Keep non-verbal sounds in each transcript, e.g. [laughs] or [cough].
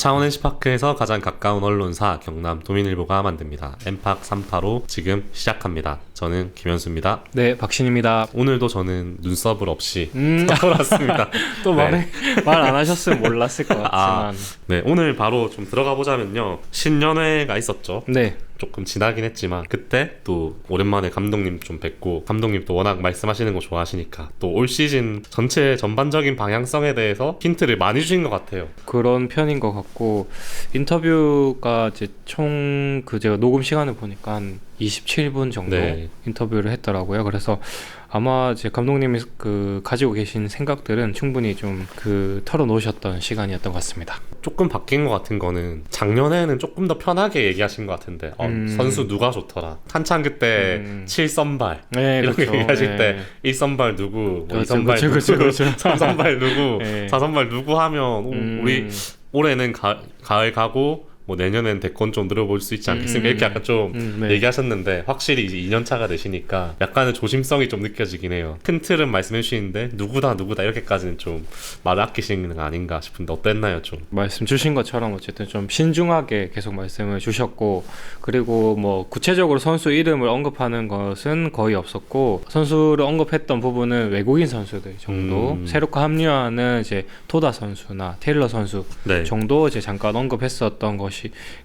창원 NC파크에서 가장 가까운 언론사 경남 도민일보가 만듭니다. 엠팍 3파로 지금 시작합니다. 저는 김현수입니다. 네, 박신입니다. 오늘도 저는 눈썹을 없이 음, [laughs] 돌아왔습니다. [laughs] 또 네. 말해 [laughs] 말안 하셨으면 몰랐을 것 아. 같지만. 네, 오늘 바로 좀 들어가 보자면요. 신년회가 있었죠. 네, 조금 지나긴 했지만 그때 또 오랜만에 감독님 좀 뵙고 감독님 또 워낙 말씀하시는 거 좋아하시니까 또 올 시즌 전체 전반적인 방향성에 대해서 힌트를 많이 주신 것 같아요. 그런 편인 것 같고 인터뷰가 이제 총 그 제가 녹음 시간을 보니까 한 27분 정도 네. 인터뷰를 했더라고요. 그래서 아마 이제 감독님이 그 가지고 계신 생각들은 충분히 좀 그 털어놓으셨던 시간이었던 것 같습니다. 조금 바뀐 것 같은 거는 작년에는 조금 더 편하게 얘기하신 것 같은데 어, 음. 선수 누가 좋더라. 한창 그때 음. 7선발 네, 이렇게 그렇죠. 얘기하실 네. 때 1선발 누구, 뭐 그렇죠, 2선발 그렇죠, 누구, 그렇죠, [laughs] 그렇죠. 3선발 누구, 네. 4선발 누구 하면 오, 음, 우리 올해는 가, 가을 가고 뭐 내년엔 대권 좀 늘어볼 수 있지 않겠습니까? 음. 이렇게 약간 좀 음, 네. 얘기하셨는데 확실히 이제 2년 차가 되시니까 약간의 조심성이 좀 느껴지긴 해요. 큰 틀은 말씀해 주시는데 누구다 누구다 이렇게까지는 좀 말을 아끼시는 거 아닌가 싶은데 어땠나요 좀? 말씀 주신 것처럼 어쨌든 좀 신중하게 계속 말씀을 주셨고 그리고 뭐 구체적으로 선수 이름을 언급하는 것은 거의 없었고 선수를 언급했던 부분은 외국인 선수들 정도 음. 새롭게 합류하는 이제 토다 선수나 테일러 선수 네. 정도 이제 잠깐 언급했었던 것이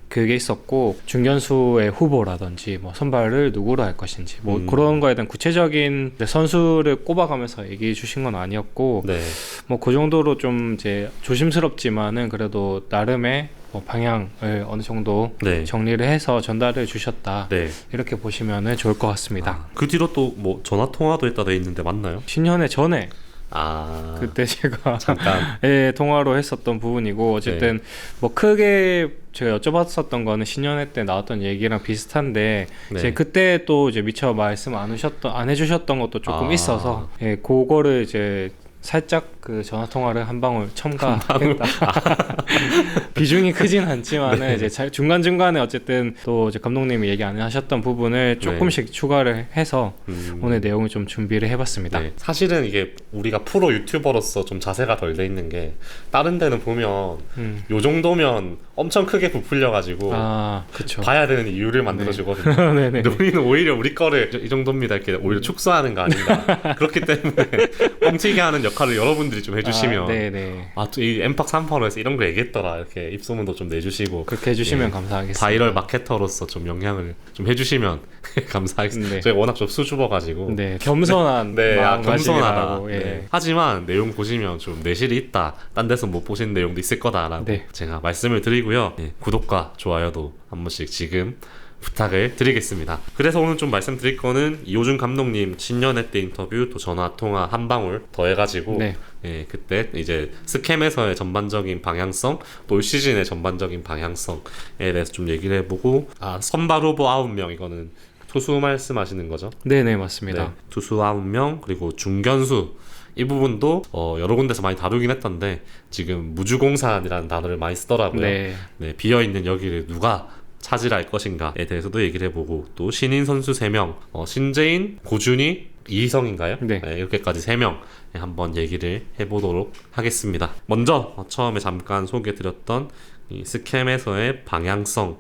그게 있었고 중견수의 후보라든지 뭐 선발을 누구로 할 것인지 뭐 음. 그런 거에 대한 구체적인 선수를 꼽아가면서 얘기해 주신 건 아니었고 네. 뭐그 정도로 좀 이제 조심스럽지만은 그래도 나름의 뭐 방향을 어느 정도 네. 정리를 해서 전달해 주셨다 네. 이렇게 보시면은 좋을 것 같습니다. 아, 그 뒤로 또 뭐 전화 통화도 했다 돼 있는데 맞나요? 신년회 전에 아 그때 제가 잠깐 [laughs] 예, 통화로 했었던 부분이고 어쨌든 뭐 크게 제가 여쭤봤었던 거는 신년회 때 나왔던 얘기랑 비슷한데 네. 이제 그때 또 이제 미처 말씀 안 하셨던 안 해주셨던 것도 조금 아. 있어서 예, 그거를 이제 살짝 그 전화 통화를 한 방울 첨가했다. [laughs] 비중이 크진 않지만은 네. 이제 중간 중간에 어쨌든 또 이제 감독님이 얘기 안 하셨던 부분을 조금씩 추가를 해서 음, 오늘 내용을 좀 준비를 해봤습니다. 네. 사실은 이게 우리가 프로 유튜버로서 좀 자세가 덜 돼 있는 게 다른 데는 보면 음. 요 정도면 엄청 크게 부풀려 가지고 아. 봐야 되는 이유를 만들어 주거든요. 네네. [laughs] 근데 우리는 오히려 우리 거를 이 정도입니다 이렇게 오히려 축소하는 거 아닌가 그렇기 때문에 [laughs] 뻥튀기 하는 역할을 여러분들 이좀 해주시면 아, 네네. 아또이 엠팍 3파로에서 이런 거 얘기했더라 이렇게 입소문도 좀 내주시고 그렇게 해주시면 예. 감사하겠습니다. 바이럴 마케터로서 좀 영향을 좀 해주시면 [laughs] 감사하겠습니다. 네. 저희가 워낙 좀 수줍어가지고 네, 겸손한 네, 아, 겸손하다. 예. 네. 하지만 내용 보시면 좀 내실이 있다. 딴 데서 못 보신 내용도 있을 거다라고 네. 제가 말씀을 드리고요. 예, 구독과 좋아요도 한 번씩 지금 부탁을 드리겠습니다. 그래서 오늘 좀 말씀드릴 거는 이호준 감독님 신년회 때 인터뷰 또 전화 통화 한 방울 더해가지고 네. 예, 그때 이제 스캠에서의 전반적인 방향성, 또 올 시즌의 전반적인 방향성에 대해서 좀 얘기를 해보고 아 선발 후보 9명 이거는 투수 말씀하시는 거죠? 네네 맞습니다. 네, 투수 9명 그리고 중견수 이 부분도 어, 여러 군데서 많이 다루긴 했던데 지금 무주공산이라는 단어를 많이 쓰더라고요. 네. 네, 비어 있는 여기를 누가 차지할 것인가에 대해서도 얘기를 해보고 또 신인 선수 3명, 어, 신재인, 고준희, 이희성인가요? 네. 이렇게까지 3명 한번 얘기를 해보도록 하겠습니다. 먼저 어, 처음에 잠깐 소개드렸던 이 스캠에서의 방향성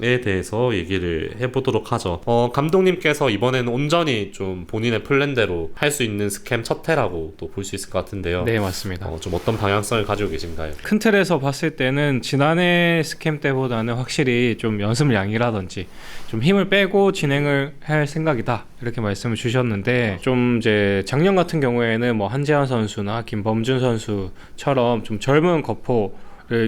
에 대해서 얘기를 해보도록 하죠. 어, 감독님께서 이번에는 온전히 좀 본인의 플랜대로 할 수 있는 스캠 첫 해라고 또 볼 수 있을 것 같은데요. 네 맞습니다. 어, 좀 어떤 방향성을 가지고 계신가요? 큰 틀에서 봤을 때는 지난해 스캠 때보다는 확실히 좀 연습 양이라든지 좀 힘을 빼고 진행을 할 생각이다 이렇게 말씀을 주셨는데 좀 이제 작년 같은 경우에는 뭐 한재환 선수나 김범준 선수처럼 좀 젊은 거포를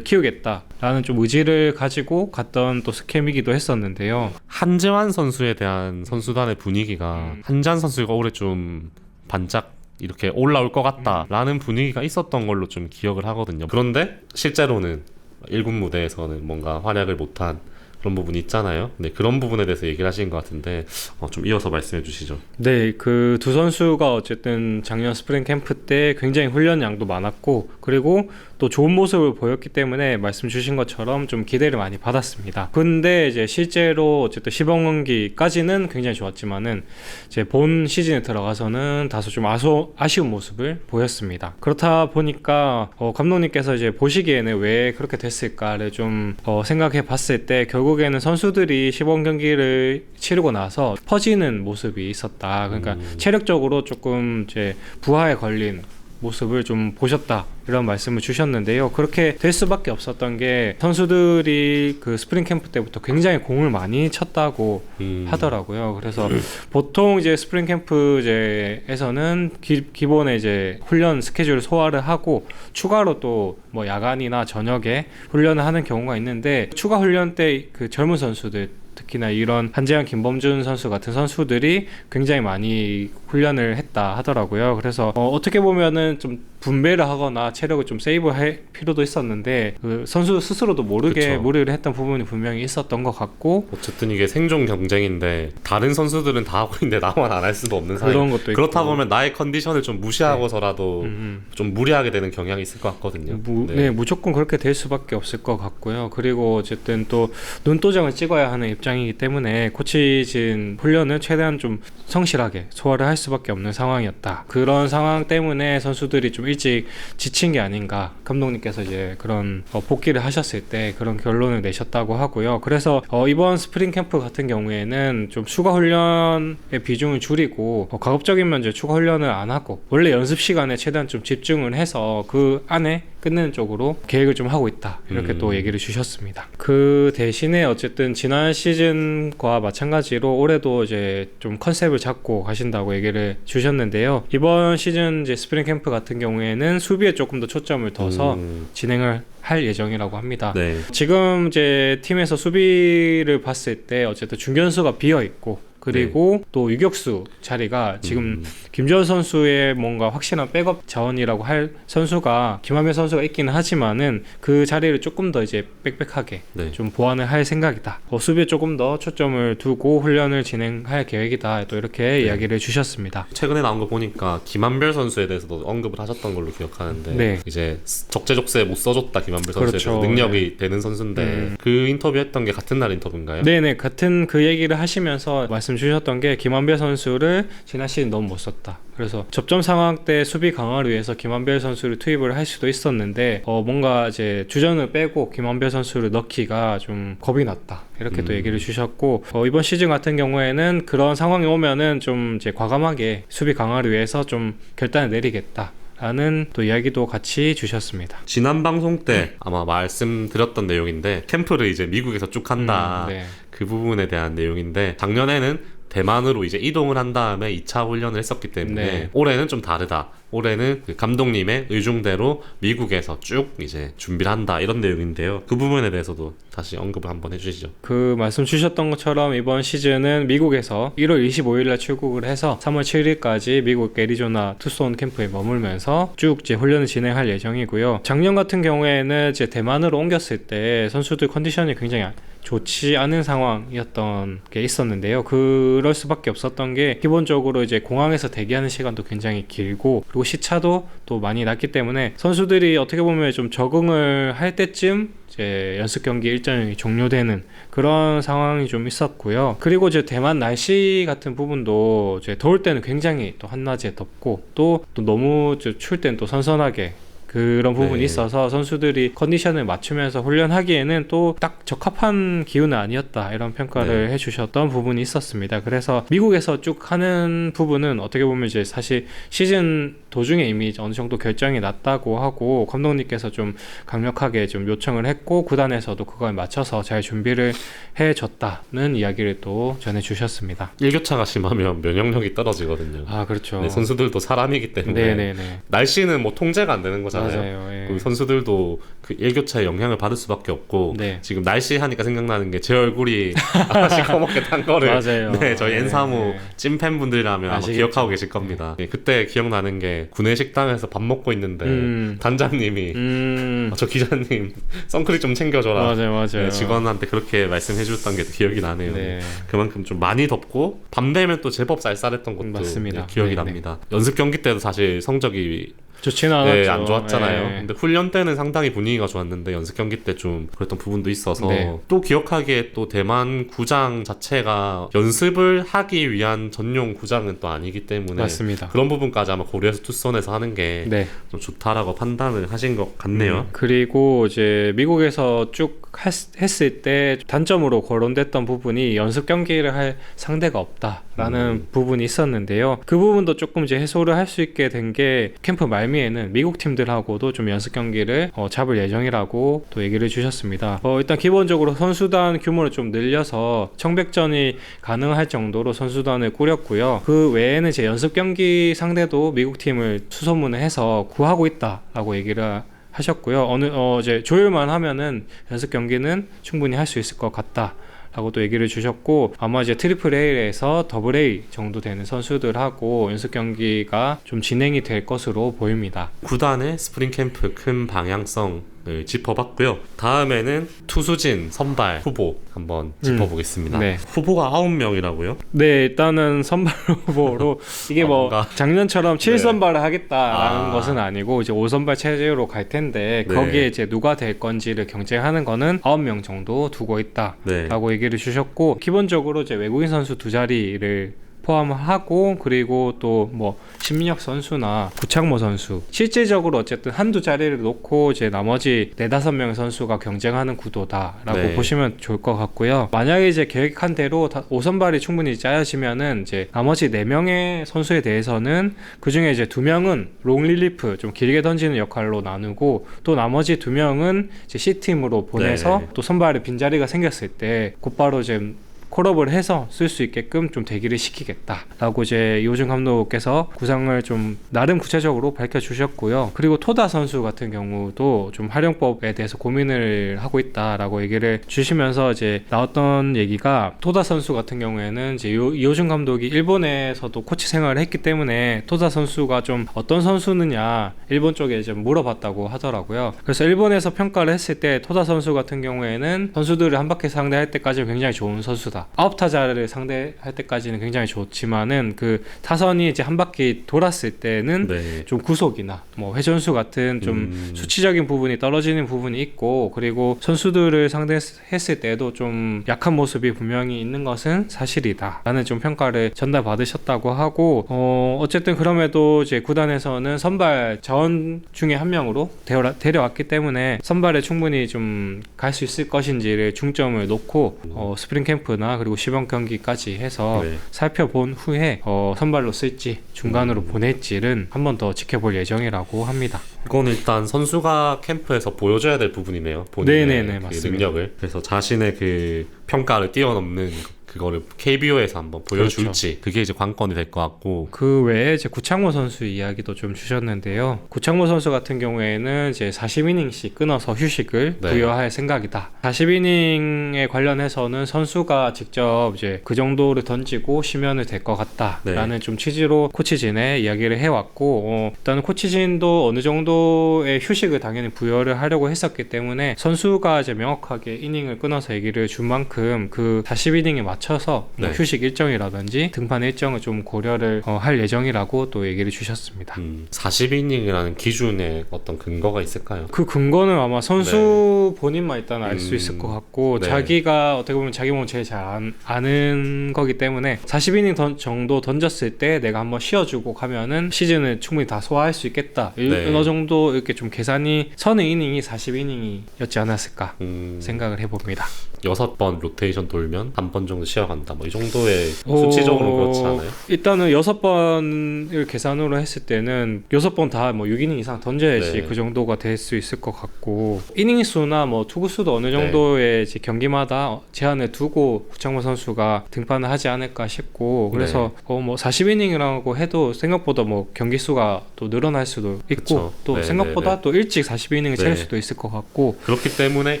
키우겠다라는 좀 의지를 가지고 갔던 또 스캠이기도 했었는데요. 한재환 선수에 대한 선수단의 분위기가 음. 한재환 선수가 올해 좀 반짝 이렇게 올라올 것 같다라는 분위기가 있었던 걸로 좀 기억을 하거든요. 그런데 실제로는 1군 무대에서는 뭔가 활약을 못한 그런 부분이 있잖아요. 네, 그런 부분에 대해서 얘기를 하신 것 같은데 어, 좀 이어서 말씀해 주시죠. 네, 그 두 선수가 어쨌든 작년 스프링 캠프 때 굉장히 훈련 양도 많았고 그리고 또 좋은 모습을 보였기 때문에 말씀 주신 것처럼 좀 기대를 많이 받았습니다. 근데 이제 실제로 어쨌든 시범 경기까지는 굉장히 좋았지만은 이제 본 시즌에 들어가서는 다소 좀 아소, 아쉬운 모습을 보였습니다. 그렇다 보니까 어, 감독님께서 이제 보시기에는 왜 그렇게 됐을까를 좀 어, 생각해 봤을 때 결국 에는 선수들이 시범 경기를 치르고 나서 퍼지는 모습이 있었다. 그러니까 체력적으로 조금 이제 부하에 걸린 모습을 좀 보셨다 이런 말씀을 주셨는데요. 그렇게 될 수밖에 없었던 게 선수들이 그 스프링 캠프 때부터 굉장히 공을 많이 쳤다고 음, 하더라고요. 그래서 보통 이제 스프링 캠프제에서는 기, 기본에 이제 훈련 스케줄을 소화를 하고 추가로 또 뭐 야간이나 저녁에 훈련을 하는 경우가 있는데 추가 훈련 때 그 젊은 선수들 특히나 이런 한재현, 김범준 선수 같은 선수들이 굉장히 많이 훈련을 했다 하더라고요. 그래서 어, 떻게 보면은 좀 분배를 하거나 체력을 좀 세이브할 필요도 있었는데 그 선수 스스로도 모르게 그쵸. 무리를 했던 부분이 분명히 있었던 것 같고 어쨌든 이게 생존 경쟁인데 다른 선수들은 다 하고 있는데 나만 안 할 수도 없는 사이. 그런 것도 그렇다 보면 나의 컨디션을 좀 무시하고서라도 음, 음. 좀 무리하게 되는 경향이 있을 것 같거든요. 무, 네. 무조건 그렇게 될 수밖에 없을 것 같고요. 그리고 어쨌든 또 눈도장을 찍어야 하는 입장이기 때문에 코치진 훈련을 최대한 좀 성실하게 소화를 할 수밖에 없는 상황이었다. 그런 상황 때문에 선수들이 좀 일찍 지친 게 아닌가. 감독님께서 이제 그런 어, 복귀를 하셨을 때 그런 결론을 내셨다고 하고요. 그래서 어, 이번 스프링 캠프 같은 경우에는 좀 추가 훈련의 비중을 줄이고 어, 가급적이면 이제 추가 훈련을 안 하고 원래 연습 시간에 최대한 좀 집중을 해서 그 안에 끝내는 쪽으로 계획을 좀 하고 있다 이렇게 음. 또 얘기를 주셨습니다. 그 대신에 어쨌든 지난 시즌과 마찬가지로 올해도 이제 좀 컨셉을 잡고 가신다고 얘기를 주셨는데요. 이번 시즌 이제 스프링 캠프 같은 경우에는 수비에 조금 더 초점을 둬서 음, 진행을 할 예정이라고 합니다. 네. 지금 이제 팀에서 수비를 봤을 때 어쨌든 중견수가 비어 있고 그리고 또 유격수 자리가 지금 음, 김주현 선수의 뭔가 확실한 백업 자원이라고 할 선수가 김한별 선수가 있기는 하지만은 그 자리를 조금 더 이제 빽빽하게 네. 좀 보완을 할 생각이다. 어, 수비에 조금 더 초점을 두고 훈련을 진행할 계획이다. 또 이렇게 네. 이야기를 주셨습니다. 최근에 나온 거 보니까 김한별 선수에 대해서도 언급을 하셨던 걸로 기억하는데 네. 이제 적재적소에 못 써줬다 김한별 선수에 그렇죠. 능력이 되는 선수인데 음. 그 인터뷰했던 게 같은 날 인터뷰인가요? 네네 같은 그 얘기를 하시면서 말씀 주셨던 게 김한별 선수를 지난 시즌 너무 못 썼다. 그래서 접점 상황 때 수비 강화를 위해서 김한별 선수를 투입을 할 수도 있었는데 어 뭔가 이제 주전을 빼고 김한별 선수를 넣기가 좀 겁이 났다. 이렇게 또 음. 얘기를 주셨고 어 이번 시즌 같은 경우에는 그런 상황이 오면은 좀 이제 과감하게 수비 강화를 위해서 좀 결단을 내리겠다. 라는 또 이야기도 같이 주셨습니다. 지난 방송 때 아마 말씀드렸던 내용인데 캠프를 이제 미국에서 쭉 한다 음, 네. 그 부분에 대한 내용인데 작년에는 대만으로 이제 이동을 한 다음에 2차 훈련을 했었기 때문에 네. 올해는 좀 다르다. 올해는 그 감독님의 의중대로 미국에서 쭉 이제 준비를 한다 이런 내용인데요. 그 부분에 대해서도 다시 언급을 한번 해주시죠. 그 말씀 주셨던 것처럼 이번 시즌은 미국에서 1월 25일날 출국을 해서 3월 7일까지 미국 애리조나 투손 캠프에 머물면서 쭉 이제 훈련을 진행할 예정이고요. 작년 같은 경우에는 이제 대만으로 옮겼을 때 선수들 컨디션이 굉장히 좋지 않은 상황이었던 게 있었는데요. 그럴 수밖에 없었던 게 기본적으로 이제 공항에서 대기하는 시간도 굉장히 길고 그리고 시차도 또 많이 났기 때문에 선수들이 어떻게 보면 좀 적응을 할 때쯤 이제 연습 경기 일정이 종료되는 그런 상황이 좀 있었고요. 그리고 이제 대만 날씨 같은 부분도 이제 더울 때는 굉장히 또 한낮에 덥고 또, 또 너무 추울 때는 또 선선하게 그런 부분이 네. 있어서 선수들이 컨디션을 맞추면서 훈련하기에는 또 딱 적합한 기후는 아니었다 이런 평가를 해주셨던 부분이 있었습니다. 그래서 미국에서 쭉 하는 부분은 어떻게 보면 이제 사실 시즌 도중에 이미 어느 정도 결정이 났다고 하고 감독님께서 좀 강력하게 좀 요청을 했고 구단에서도 그거에 맞춰서 잘 준비를 해줬다는 이야기를 또 전해주셨습니다. 일교차가 심하면 면역력이 떨어지거든요. 아 그렇죠. 네, 선수들도 사람이기 때문에 네네네 날씨는 뭐 통제가 안 되는 거잖아요. 맞아요. 예. 그 선수들도 그 일교차에 영향을 받을 수밖에 없고 네. 지금 날씨 하니까 생각나는 게 제 얼굴이 아마 시커멓게 [laughs] 탄 거를 맞아요. 네 저희 네, N사무 네. 찐 팬분들이라면 아마 아시겠죠. 기억하고 계실 겁니다. 네, 그때 기억나는 게 전에 구내 식당에서 밥 먹고 있는데 음. 단장님이 음. 아, [laughs] 저 기자님 선크림 좀 챙겨줘라. 맞아요, 맞아요. 네, 직원한테 그렇게 말씀해 주셨던 게 기억이 나네요. 네. 그만큼 좀 많이 덥고 밤 되면 또 제법 쌀쌀했던 것도 맞습니다. 네, 기억이 네, 납니다. 연습 경기 때도 사실 성적이 좋지는 않았죠. 네, 안 좋았잖아요. 네. 근데 훈련 때는 상당히 분위기가 좋았는데 연습 경기 때 좀 그랬던 부분도 있어서 네. 또 기억하기에 또 대만 구장 자체가 연습을 하기 위한 전용 구장은 또 아니기 때문에 맞습니다. 그런 부분까지 아마 고려해서 투선에서 하는 게좀 네. 좋다라고 판단을 하신 것 같네요. 음, 그리고 이제 미국에서 쭉 했, 했을 때 단점으로 거론됐던 부분이 연습 경기를 할 상대가 없다 라는 음. 부분이 있었는데요. 그 부분도 조금 이제 해소를 할 수 있게 된 게 캠프 말미에는 미국 팀들하고도 좀 연습 경기를 어, 잡을 예정이라고 또 얘기를 주셨습니다. 어, 일단 기본적으로 선수단 규모를 좀 늘려서 청백전이 가능할 정도로 선수단을 꾸렸고요. 그 외에는 이제 연습 경기 상대도 미국 팀을 수소문을 해서 구하고 있다라고 얘기를 하셨고요. 어느 어 이제 조율만 하면은 연습 경기는 충분히 할 수 있을 것 같다. 라고 또 얘기를 주셨고 아마 이제 트리플 A에서 더블 A 정도 되는 선수들하고 연습 경기가 좀 진행이 될 것으로 보입니다. 구단의 스프링 캠프 큰 방향성을 짚어봤고요. 다음에는 투수진 선발 후보 한번 짚어보겠습니다. 네. 후보가 9명이라고요? 네, 일단은 선발 [laughs] 후보로 이게 아, 뭐 뭔가- 작년처럼 7선발을 하겠다라는 아. 것은 아니고 이제 5선발 체제로 갈 텐데 네. 거기에 이제 누가 될 건지를 경쟁하는 거는 9명 정도 두고 있다. 네. 라고 얘기를 주셨고 기본적으로 이제 외국인 선수 두 자리를 포함하고 그리고 또 뭐 신민혁 선수나 구창모 선수 실질적으로 어쨌든 한두 자리를 놓고 이제 나머지 네다섯 명의 선수가 경쟁하는 구도다라고 네. 보시면 좋을 것 같고요. 만약에 이제 계획한 대로 다 5선발이 충분히 짜여지면은 이제 나머지 네 명의 선수에 대해서는 그 중에 이제 두 명은 롱 릴리프 좀 길게 던지는 역할로 나누고 또 나머지 두 명은 이제 C 팀으로 보내서 네. 또 선발에 빈자리가 생겼을 때 곧바로 좀 콜업을 해서 쓸 수 있게끔 좀 대기를 시키겠다라고 이제 이호준 감독께서 구상을 좀 나름 구체적으로 밝혀주셨고요. 그리고 토다 선수 같은 경우도 좀 활용법에 대해서 고민을 하고 있다라고 얘기를 주시면서 이제 나왔던 얘기가 토다 선수 같은 경우에는 이제 요- 이호준 감독이 일본에서도 코치 생활을 했기 때문에 토다 선수가 좀 어떤 선수느냐 일본 쪽에 좀 물어봤다고 하더라고요. 그래서 일본에서 평가를 했을 때 토다 선수 같은 경우에는 선수들을 한 바퀴 상대할 때까지는 굉장히 좋은 선수다. 아홉 타자를 상대할 때까지는 굉장히 좋지만은 그 타선이 이제 한 바퀴 돌았을 때는 네. 좀 구속이나 뭐 회전수 같은 좀 음. 수치적인 부분이 떨어지는 부분이 있고 그리고 선수들을 상대했을 때도 좀 약한 모습이 분명히 있는 것은 사실이다 라는 좀 평가를 전달받으셨다고 하고 어 어쨌든 그럼에도 이제 구단에서는 선발 자원 중에 한 명으로 데려, 데려왔기 때문에 선발에 충분히 좀 갈 수 있을 것인지를 중점을 놓고 어 스프링 캠프나 그리고 시범 경기까지 해서 네. 살펴본 후에 어, 선발로 쓸지 중간으로 음. 보낼지는 한 번 더 지켜볼 예정이라고 합니다. 이건 일단 선수가 캠프에서 보여줘야 될 부분이네요. 본인의 네네네, 그 맞습니다. 능력을. 그래서 자신의 그 평가를 뛰어넘는 그거를 KBO에서 한번 보여줄지 그게 이제 관건이 될 것 같고 그 외에 이제 구창모 선수 이야기도 좀 주셨는데요. 구창모 선수 같은 경우에는 이제 40이닝씩 끊어서 휴식을 네. 부여할 생각이다. 40이닝에 관련해서는 선수가 직접 이제 그 정도를 던지고 쉬면은 될 것 같다라는 네. 좀 취지로 코치진에 이야기를 해왔고 어, 일단 코치진도 어느 정도의 휴식을 당연히 부여를 하려고 했었기 때문에 선수가 이제 명확하게 이닝을 끊어서 얘기를 준 만큼 그 40이닝에 맞춰 서뭐 네. 휴식 일정이라든지 등판 일정을 좀 고려를 어, 할 예정이라고 또 얘기를 주셨습니다. 음, 40이닝이라는 기준에 어떤 근거가 있을까요? 그 근거는 아마 선수 본인만 일단 알수 음, 있을 것 같고 네. 자기가 어떻게 보면 자기 몸을 제일 잘 안- 아는 거기 때문에 40이닝 던- 정도 던졌을 때 내가 한번 쉬어주고 가면은 시즌을 충분히 다 소화할 수 있겠다. 이- 네. 어느 정도 이렇게 좀 계산이 선의 이닝이 40이닝이었지 않았을까 음, 생각을 해봅니다. 여섯 번 로테이션 돌면 한 번 정도 쉬어간다. 뭐 이 정도의 어, 수치적으로 그렇지 않아요? 일단은 여섯 번을 계산으로 했을 때는 여섯 번 다 뭐 6이닝 이상 던져야지 네. 그 정도가 될 수 있을 것 같고 이닝 수나 뭐 투구 수도 어느 네. 정도의 이제 경기마다 제한을 두고 구창모 선수가 등판을 하지 않을까 싶고 그래서 네. 어 뭐 40이닝이라고 해도 생각보다 뭐 경기 수가 또 늘어날 수도 있고 그쵸. 또 네, 생각보다 네, 또 일찍 40이닝을 채울 네. 수도 있을 것 같고 그렇기 때문에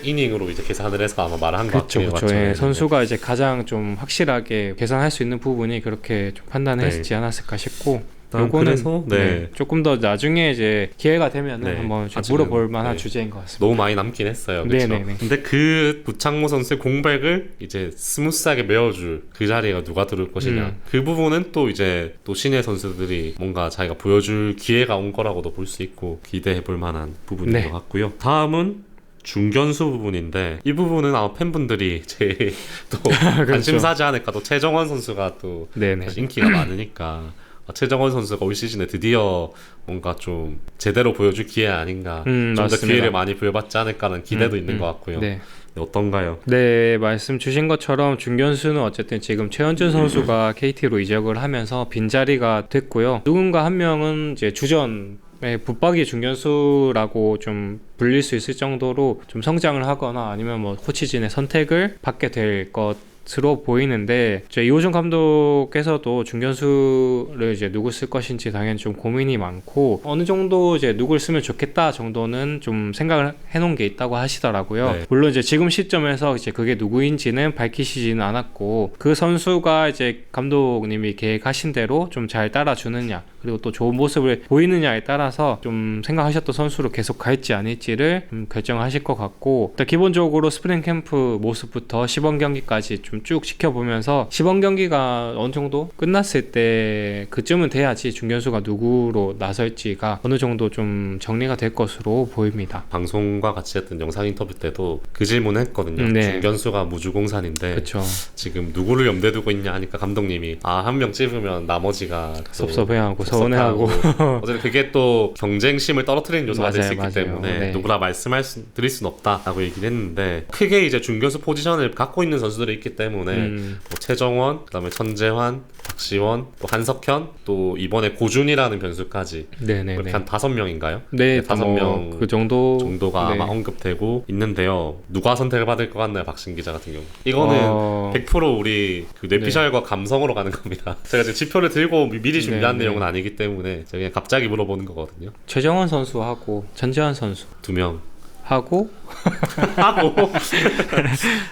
이닝으로 이제 계산을 해서 아마 말을 한것 그렇죠. 그렇죠. 예, 네, 선수가 이제 가장 좀 확실하게 계산할 수 있는 부분이 그렇게 좀 판단했지 않았을까 싶고 일단 요거는 그래서 네. 조금 더 나중에 이제 기회가 되면 네, 한번 물어볼 만한 네. 주제인 것 같습니다. 너무 많이 남긴 했어요. 그렇죠. 근데 그 부창모 선수의 공백을 이제 스무스하게 메워줄 그 자리가 누가 들을 것이냐. 음. 그 부분은 또 이제 또 신예 선수들이 뭔가 자기가 보여줄 기회가 온 거라고도 볼 수 있고 기대해 볼 만한 부분인 네. 것 같고요. 다음은 중견수 부분인데 이 부분은 아마 팬분들이 제일 [laughs] 또 [laughs] 그렇죠. 관심사지 않을까. 또 최정원 선수가 또 네네. 인기가 [clears throat] 많으니까 아, 최정원 선수가 올 시즌에 드디어 뭔가 좀 제대로 보여줄 기회 아닌가 음, 좀더 맞습니다. 기회를 많이 부여받지 않을까라는 기대도 음, 있는 음. 것 같고요 네. 네, 어떤가요? 네, 말씀 주신 것처럼 중견수는 어쨌든 지금 최현준 선수가 KT로 이적을 하면서 빈 자리가 됐고요. 누군가 한 명은 이제 주전 의 붙박이 중견수라고 좀 불릴 수 있을 정도로 좀 성장을 하거나 아니면 뭐 코치진의 선택을 받게 될 것 으로 보이는데 이제 이호준 감독께서도 중견수를 이제 누구 쓸 것인지 당연히 좀 고민이 많고 어느 정도 이제 누굴 쓰면 좋겠다 정도는 좀 생각을 해놓은 게 있다고 하시더라고요. 네. 물론 이제 지금 시점에서 이제 그게 누구인지는 밝히시지는 않았고 그 선수가 이제 감독님이 계획하신 대로 좀 잘 따라주느냐 그리고 또 좋은 모습을 보이느냐에 따라서 좀 생각하셨던 선수로 계속 갈지 아닐지를 좀 결정하실 것 같고 일단 기본적으로 스프링 캠프 모습부터 시범 경기까지 좀 쭉 지켜보면서 시범 경기가 어느 정도 끝났을 때 그쯤은 돼야지 중견수가 누구로 나설지가 어느 정도 좀 정리가 될 것으로 보입니다. 방송과 같이 했던 영상 인터뷰 때도 그 질문을 했거든요 음, 네. 중견수가 무주공산인데 그렇죠. 지금 누구를 염두에 두고 있냐 하니까 감독님이 아 한 명 찝으면 나머지가 또 섭섭해하고 서운해하고. 어쨌든 그게 또 경쟁심을 떨어뜨리는 요소가 될 수 있기 맞아요. 때문에 네. 누구나 말씀할 수, 드릴 수는 없다라고 얘기를 했는데 크게 이제 중견수 포지션을 갖고 있는 선수들이 있기 때문에 음, 뭐 최정원, 그다음에 천재환, 박시원, 또 한석현, 또 이번에 고준이라는 변수까지 네네네. 이렇게 한 다섯 명인가요? 네, 다섯 뭐명그 정도 정도가 네. 아마 언급되고 있는데요. 누가 선택을 받을 것 같나요, 박신 기자 같은 경우? 이거는 어, 100% 우리 그 뇌피셜과 감성으로 가는 겁니다. [laughs] 제가 지금 지표를 들고 미- 미리 준비한 네, 내용은 네. 아니기 때문에 제가 그냥 갑자기 물어보는 거거든요. 최정원 선수하고 전지현 선수 두 명. 하고 [laughs] 하고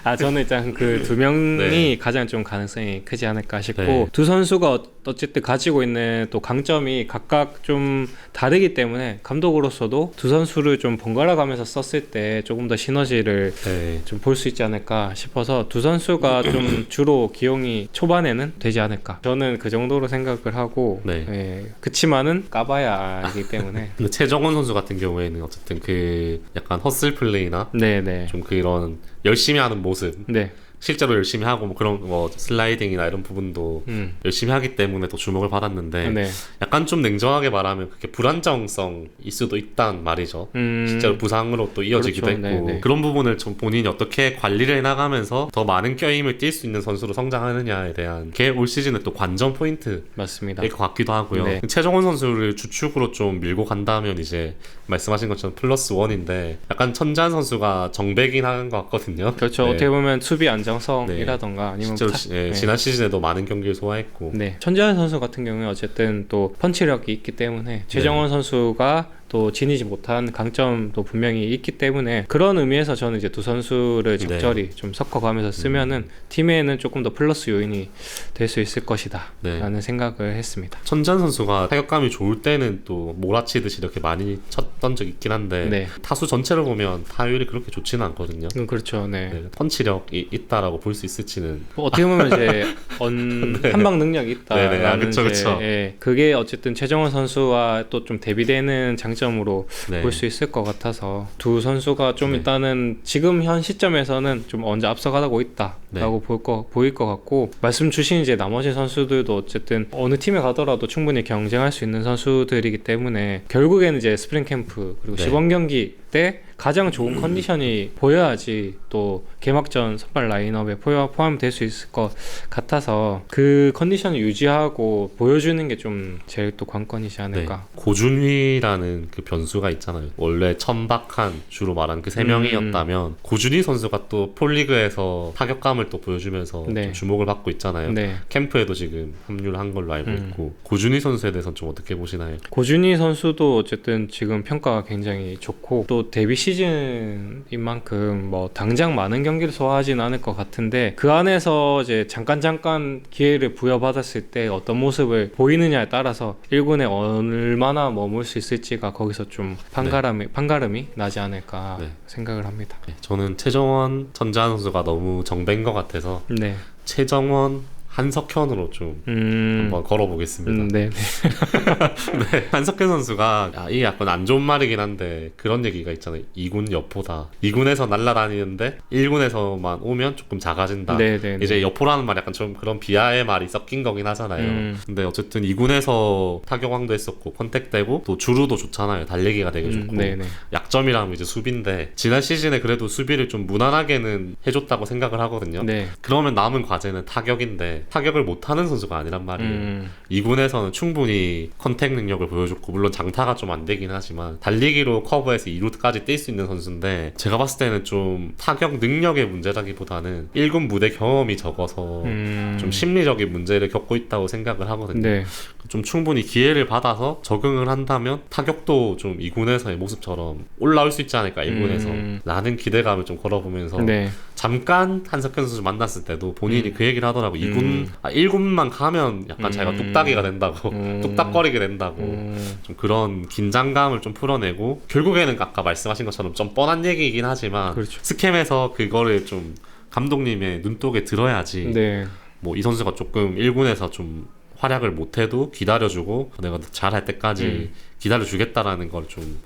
아 저는 일단 그 두 명이 네. 가장 좀 가능성이 크지 않을까 싶고 네. 두 선수가 어- 어쨌든 가지고 있는 또 강점이 각각 좀 다르기 때문에 감독으로서도 두 선수를 좀 번갈아 가면서 썼을 때 조금 더 시너지를 네. 좀볼 수 있지 않을까 싶어서 두 선수가 좀 [clears throat] 주로 기용이 초반에는 되지 않을까 저는 그 정도로 생각을 하고 네. 예, 그치만은 까봐야 알기 때문에 [laughs] 최정원 선수 같은 경우에는 어쨌든 그 약간 헛슬 플레이 나 네네. 좀 그런 열심히 하는 모습. 네 실제로 열심히 하고 뭐 그런 뭐 슬라이딩이나 이런 부분도 음. 열심히 하기 때문에 또 주목을 받았는데 네. 약간 좀 냉정하게 말하면 그게 불안정성일 수도 있단 말이죠. 음. 실제로 부상으로 또 이어지기도 그렇죠. 했고 네네. 그런 부분을 좀 본인이 어떻게 관리를 해나가면서 더 많은 껴임을 뛸 수 있는 선수로 성장하느냐에 대한 게 올 시즌의 또 관전 포인트일 맞습니다. 것 같기도 하고요. 네. 최정원 선수를 주축으로 좀 밀고 간다면 이제 말씀하신 것처럼 플러스 원인데 약간 천재한 선수가 정배긴 한것 같거든요. 그렇죠. 네. 어떻게 보면 수비 안정 성이라던가 아니면 실제로 타- 시- 예, 네. 지난 시즌에도 많은 경기를 소화했고 네. 천재환 선수 같은 경우에 어쨌든 또 펀치력이 있기 때문에 최정원 선수가 또 지니지 못한 강점도 분명히 있기 때문에 그런 의미에서 저는 이제 두 선수를 네. 적절히 좀 섞어가면서 쓰면은 팀에는 조금 더 플러스 요인이 될 수 있을 것이다 네. 라는 생각을 했습니다. 천재한 선수가 타격감이 좋을 때는 또 몰아치듯이 이렇게 많이 쳤던 적 있긴 한데 네. 타수 전체를 보면 타율이 그렇게 좋지는 않거든요. 음, 그렇죠. 네. 네, 펀치력이 있다라고 볼 수 있을지는 뭐 어떻게 보면 이제 [laughs] 언 한방 능력이 있다라는 네. 네네. 아, 그쵸, 이제, 그쵸. 예, 그게 어쨌든 최정원 선수와 또 좀 대비되는 장점 으로 네. 볼수 있을 것 같아서 두 선수가 좀 네. 일단은 지금 현 시점에서는 좀 먼저 앞서가고 있다라고 네. 볼 거, 보일 것 같고 말씀 주신 이제 나머지 선수들도 어쨌든 어느 팀에 가더라도 충분히 경쟁할 수 있는 선수들이기 때문에 결국에는 이제 스프링 캠프 그리고 네. 시범 경기 때 가장 좋은 컨디션이 보여야지 또 개막전 선발 라인업에 포- 포함될 수 있을 것 같아서 그 컨디션을 유지하고 보여주는 게 좀 제일 또 관건이지 네. 않을까. 고준휘라는 그 변수가 있잖아요. 원래 천박한 주로 말한 그세 음. 명이었다면 고준휘 선수가 또 폴리그에서 타격감을 또 보여주면서 네. 좀 주목을 받고 있잖아요. 네. 캠프에도 지금 합류를 한 걸로 알고 음. 있고 고준휘 선수에 대해서는 좀 어떻게 보시나요? 고준희 선수도 어쨌든 지금 평가가 굉장히 좋고 또 데뷔 시 즌인 만큼 뭐 당장 많은 경기를 소화하진 않을 것 같은데 그 안에서 이제 잠깐 잠깐 기회를 부여받았을 때 어떤 모습을 보이느냐에 따라서 1군에 얼마나 머물 수 있을지가 거기서 좀 판가름이 판가름이 나지 않을까 네. 생각을 합니다. 네, 저는 최정원 전자한 선수가 너무 정배인 것 같아서 네. 최정원 한석현으로 좀 음. 한번 걸어보겠습니다. 음, 네. 네. [laughs] 네, 한석현 선수가 야, 이게 약간 안 좋은 말이긴 한데 그런 얘기가 있잖아요. 2군 여포다. 2군에서 날아다니는데 1군에서만 오면 조금 작아진다. 네, 네, 네. 이제 여포라는 말이 약간 좀 그런 비하의 말이 섞인 거긴 하잖아요. 음. 근데 어쨌든 2군에서 타격왕도 했었고 컨택되고 또 주루도 좋잖아요. 달리기가 되게 음, 좋고 네, 네. 약점이라면 이제 수비인데 지난 시즌에 그래도 수비를 좀 무난하게는 해줬다고 생각을 하거든요. 네. 그러면 남은 과제는 타격인데 타격을 못하는 선수가 아니란 말이에요. 음. 2군에서는 충분히 컨택 능력을 보여줬고 물론 장타가 좀 안 되긴 하지만 달리기로 커브에서 2루까지 뛸 수 있는 선수인데 제가 봤을 때는 좀 타격 능력의 문제라기보다는 1군 무대 경험이 적어서 음. 좀 심리적인 문제를 겪고 있다고 생각을 하거든요. 네. 좀 충분히 기회를 받아서 적응을 한다면 타격도 좀 2군에서의 모습처럼 올라올 수 있지 않을까 1군에서 음. 라는 기대감을 좀 걸어보면서 네. 잠깐 한석현 선수 만났을 때도 본인이 음. 그 얘기를 하더라고. 2군, 음. 아, 1군만 가면 약간 음. 자기가 뚝딱이가 된다고. 음. [laughs] 뚝딱거리게 된다고. 음. 좀 그런 긴장감을 좀 풀어내고, 결국에는 아까 말씀하신 것처럼 좀 뻔한 얘기이긴 하지만, 그렇죠. 스캠에서 그거를 좀 감독님의 눈독에 들어야지. 네. 뭐 이 선수가 조금 1군에서 좀 활약을 못해도 기다려주고, 내가 잘할 때까지 음. 기다려주겠다라는 걸 좀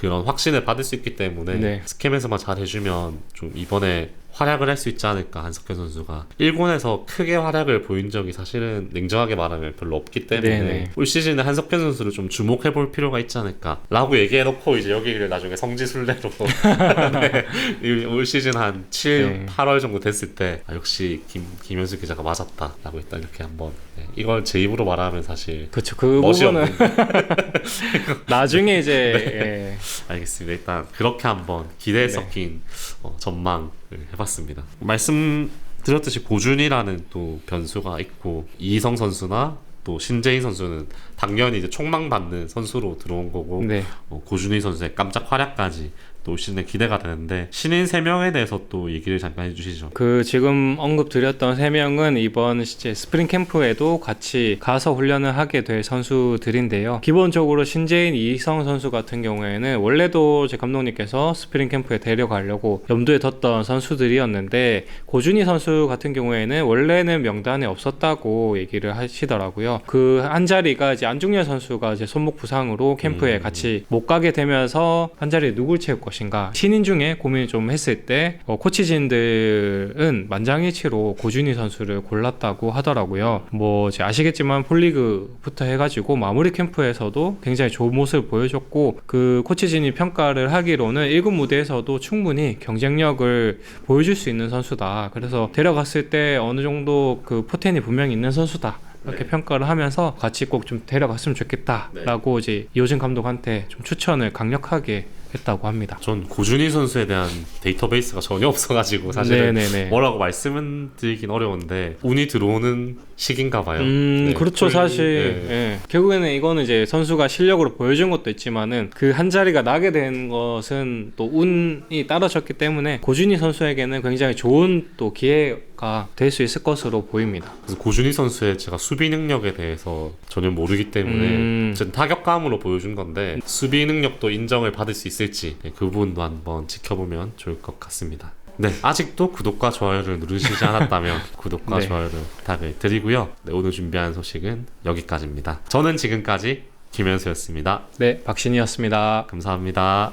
그런 확신을 받을 수 있기 때문에 네. 스캠에서만 잘 해주면 좀 이번에 활약을 할 수 있지 않을까 한석현 선수가 1군에서 크게 활약을 보인 적이 사실은 냉정하게 말하면 별로 없기 때문에 네네. 올 시즌에 한석현 선수를 좀 주목해 볼 필요가 있지 않을까 라고 얘기해 놓고 이제 여기를 나중에 성지순례로 [laughs] 네, 이올 시즌 한 7, 네. 8월 정도 됐을 때 아, 역시 김, 김현수 기자가 맞았다 라고 일단 이렇게 한번 네, 이걸 제 입으로 말하면 사실 그렇죠. 그 멋이 부분은 [laughs] [laughs] 나중에 이제 네. 예. 알겠습니다. 일단 그렇게 한번 기대에 네. 섞인 어, 전망을 해봤습니다. 말씀 드렸듯이 고준이라는 또 변수가 있고 이희성 선수나 또 신재인 선수는 당연히 이제 촉망받는 선수로 들어온 거고 네. 어, 고준희 선수의 깜짝 활약까지 또 올 시즌에 기대가 되는데 신인 3명에 대해서 또 얘기를 잠깐 해주시죠. 그 지금 언급 드렸던 세 명은 이번 이제 스프링 캠프에도 같이 가서 훈련을 하게 될 선수들인데요. 기본적으로 신재인 이희성 선수 같은 경우에는 원래도 제 감독님께서 스프링 캠프에 데려가려고 염두에 뒀던 선수들이었는데 고준희 선수 같은 경우에는 원래는 명단에 없었다고 얘기를 하시더라고요. 그 한 자리가 이제 안중열 선수가 이제 손목 부상으로 캠프에 음. 같이 못 가게 되면서 한 자리에 누굴 채울 것인가 신인 중에 고민을 좀 했을 때 어, 코치진들은 만장일치로 고준희 선수를 골랐다고 하더라고요. 뭐 아시겠지만 폴리그부터 해가지고 마무리 캠프에서도 굉장히 좋은 모습을 보여줬고 그 코치진이 평가를 하기로는 1군 무대에서도 충분히 경쟁력을 보여줄 수 있는 선수다. 그래서 데려갔을 때 어느 정도 그 포텐이 분명히 있는 선수다. 이렇게 평가를 하면서 같이 꼭 좀 데려갔으면 좋겠다라고 이제 이호진 감독한테 좀 추천을 강력하게 했다고 합니다. 전 고준희 선수에 대한 데이터베이스가 전혀 없어가지고 사실은 네네네. 뭐라고 말씀은 드리긴 어려운데 운이 들어오는 시기인가 봐요. 음, 네, 그렇죠. 폴- 사실 네. 예. 결국에는 이거는 이제 선수가 실력으로 보여준 것도 있지만은 그 한 자리가 나게 된 것은 또 운이 따라졌기 때문에 고준희 선수에게는 굉장히 좋은 또 기회가 될 수 있을 것으로 보입니다. 그래서 고준희 선수의 제가 수비 능력에 대해서 전혀 모르기 때문에 음. 타격감으로 보여준 건데 수비 능력도 인정을 받을 수 있을 지 네, 그 부분도 한번 지켜보면 좋을 것 같습니다. 네, 아직도 구독과 좋아요를 누르시지 않았다면 [laughs] 구독과 네. 좋아요를 부탁을 드리고요. 네, 오늘 준비한 소식은 여기까지입니다. 저는 지금까지 김현수였습니다. 네, 박신이었습니다. 감사합니다.